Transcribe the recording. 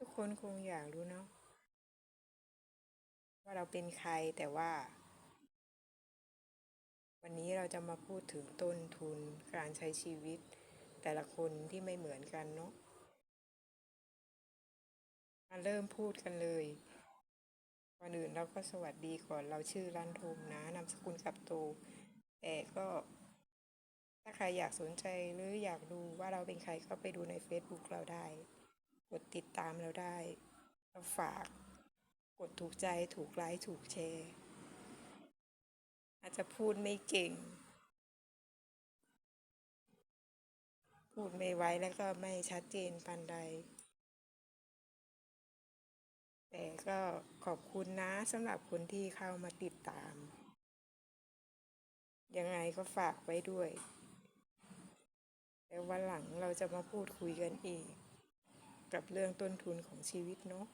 ทุกคนคงอยากรู้เนาะว่าเราเป็นใครแต่ว่า วันนี้เราจะมาพูดถึงต้นทุนการใช้ชีวิต แต่ละคนที่ไม่เหมือนกันเนาะมาเริ่มพูดกันเลยก่อนอื่นเราก็สวัสดีก่อนเราชื่อรันทมนะนามสกุลกับโตแต่ก็ถ้าใครอยากสนใจหรืออยากดูว่าเราเป็นใครก็ไปดูใน Facebook เราได้ กดติดตามเราได้เราฝาก กดถูกใจถูกไลค์ถูกแชร์ อาจจะพูดไม่เก่ง พูดไม่ไว้แล้วก็ไม่ชัดเจนปันใด แต่ก็ขอบคุณนะสำหรับคนที่เข้ามาติดตาม ยังไงก็ฝากไว้ด้วย แล้ววันหลังเราจะมาพูดคุยกันอีก กับเรื่องต้นทุนของชีวิตเนาะ